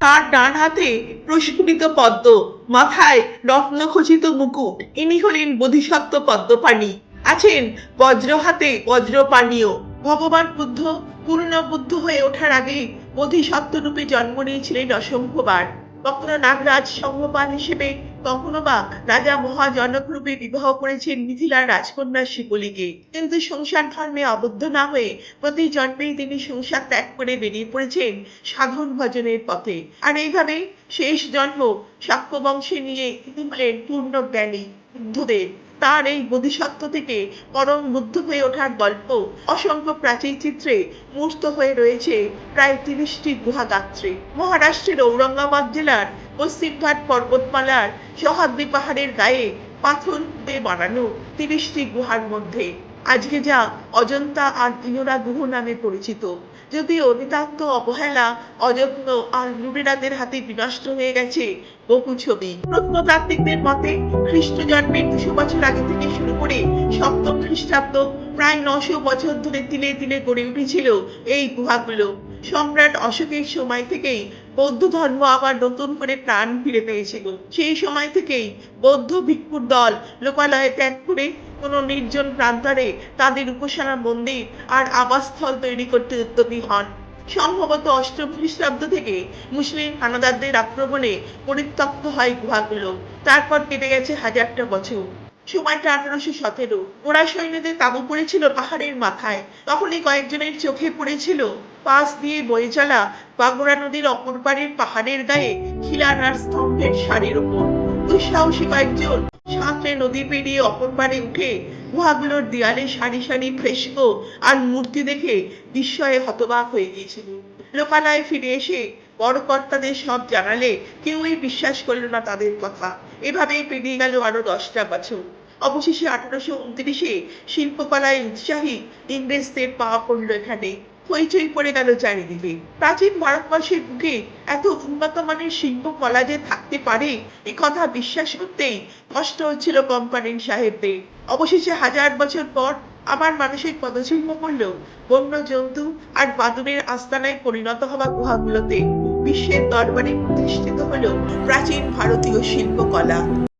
তার ডান হাতে প্রস্ফুটিত পদ্ম, মাথায় রত্নখচিত মুকুট। ইনি হলেন বোধিসত্ত্ব পদ্মপাণি। আছেন বজ্র হাতে বজ্র পানীয় ভগবান বুদ্ধ, পূর্ণ বুদ্ধ হয়ে ওঠার আগে বোধিসত্ত্ব রূপে জন্ম নিয়েছিলেন অসংখ্যবার কখনো নাগরাজ সংঘপাল হিসেবে কখনো বা রাজা মহাজনক রূপে বিবাহ করেছেন মিথিলার রাজকন্যা শিবলিকে কিন্তু সংসার ধর্মে আবদ্ধ না হয়ে প্রতি জন্মেই তিনি সংসার ত্যাগ করে বেরিয়ে পড়েছেন সাধন ভজনের পথে। আর এইভাবে শেষ জন্ম শাক্য বংশে নিয়ে তিনি হলেন পূর্ণ জ্ঞানী বুদ্ধদেব তার এই বোধিসত্ত্ব থেকে পরম বুদ্ধ হয়ে ওঠার গল্প অসংখ্য প্রাচীন চিত্রে মূর্ত হয়ে রয়েছে প্রায় তিরিশটি গুহা গাত্রে মহারাষ্ট্রের ঔরঙ্গাবাদ জেলার পশ্চিমঘাট পর্বতমালার সহাদ্রি পাহাড়ের গায়ে পাথর দিয়ে বানানো তিরিশটি গুহার মধ্যে। আজকে যা অজন্তা আর ইনোরা গুহ নামে পরিচিত। যদিও নিতান্ত অবহেলা, অযত্ন আর লুটেরাদের হাতে বিনষ্ট হয়ে গেছে বহু ছবি। প্রত্নতাত্ত্বিকদের মতে, খ্রিস্ট জন্মের দুশো বছর আগে থেকে শুরু করে সপ্তম খ্রিস্টাব্দ প্রায় নশো বছর ধরে তিলে তিলে গড়ে উঠেছিল এই গুহাগুলো। সম্রাট অশোকের সময় থেকেই বৌদ্ধ ধর্ম আবার নতুন করে প্রাণ ফিরে পেয়েছিল সেই সময় থেকেই বৌদ্ধ ভিক্ষুর দল লোকালয়ে ত্যাগ করে কোনো নির্জন প্রান্তরে তাদের উপাসনা মন্দির আর আবাসস্থল তৈরি করতে উদ্যোগী হন। সম্ভবত অষ্টম খ্রিস্টাব্দ থেকে মুসলিম হানাদারদের আক্রমণে পরিত্যক্ত হয় গুহাগুলো। তারপর কেটে গেছে হাজারটা বছর। সময়টা আঠারোশো সতেরো। ওরা সৈন্যদের তাবু পড়েছিল পাহাড়ের মাথায়। তখনই কয়েকজনের চোখে পড়েছিল পাশ দিয়ে বয়ে চলা বাগড়া নদীর অপর পাড়ের পাহাড়ের গায়ে খিলান আর স্তম্ভের সারির ওপর দুঃসাহসী কয়েকজন সাঁতরে নদী পেরিয়ে অপর পাড়ে উঠে গুহাগুলোর দেয়ালে সারি সারি ফ্রেস্কো আর মূর্তি দেখে বিস্ময়ে হতবাক হয়ে গিয়েছিল। লোকালয়ে ফিরে এসে বড় কর্তাদের সব জানালে কেউই বিশ্বাস করল না তাদের কথা। এভাবেই পেরিয়ে গেল আরও দশটা বছর। অবশেষে আঠারোশো উনত্রিশে শিল্পকলায় উৎসাহী ইংরেজদের পাওয়া পড়ল এখানে। হইচই পড়ে গেল চারিদিকে। প্রাচীন ভারতবর্ষের বুকে এত উন্নত মানের শিল্পকলা যে থাকতে পারে, এ কথা বিশ্বাস করতেই কষ্ট হচ্ছিল কোম্পানির সাহেবদের। অবশেষে হাজার বছর পর আবার মানুষের পদচিহ্ন পড়ল। বন্য জন্তু আর বাদুরের আস্তানায় পরিণত হওয়া গুহাগুলোতে বিশ্বের দরবারে প্রতিষ্ঠিত হলো প্রাচীন ভারতীয় শিল্পকলা।